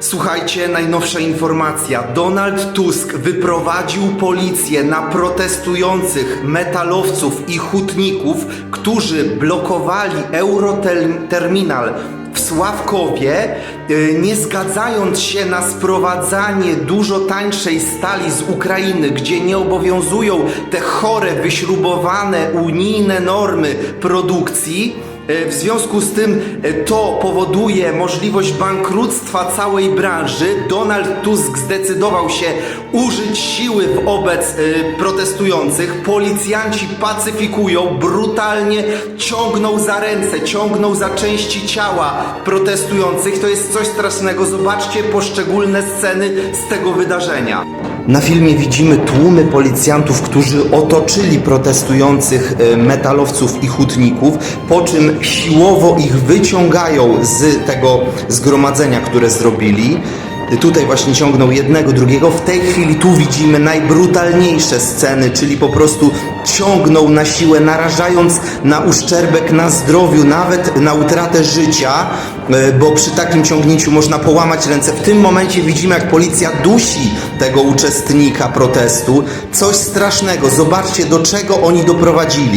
Słuchajcie, najnowsza informacja. Donald Tusk wyprowadził policję na protestujących metalowców i hutników, którzy blokowali Euroterminal w Sławkowie, yy, nie zgadzając się na sprowadzanie dużo tańszej stali z Ukrainy, gdzie nie obowiązują te chore, wyśrubowane unijne normy produkcji. E, W związku z tym e, to powoduje możliwość bankructwa całej branży. Donald Tusk zdecydował się użyć siły wobec e, protestujących. Policjanci pacyfikują, brutalnie ciągną za ręce, ciągną za części ciała protestujących. To jest coś strasznego. Zobaczcie poszczególne sceny z tego wydarzenia. Na filmie widzimy tłumy policjantów, którzy otoczyli protestujących e, metalowców i hutników, po czym siłowo ich wyciągają z tego zgromadzenia, które zrobili. Tutaj właśnie ciągną jednego, drugiego. W tej chwili tu widzimy najbrutalniejsze sceny, czyli po prostu ciągną na siłę, narażając na uszczerbek na zdrowiu, nawet na utratę życia, e, bo przy takim ciągnięciu można połamać ręce. W tym momencie widzimy, jak policja dusi tego uczestnika protestu. Coś strasznego. Zobaczcie, do czego oni doprowadzili.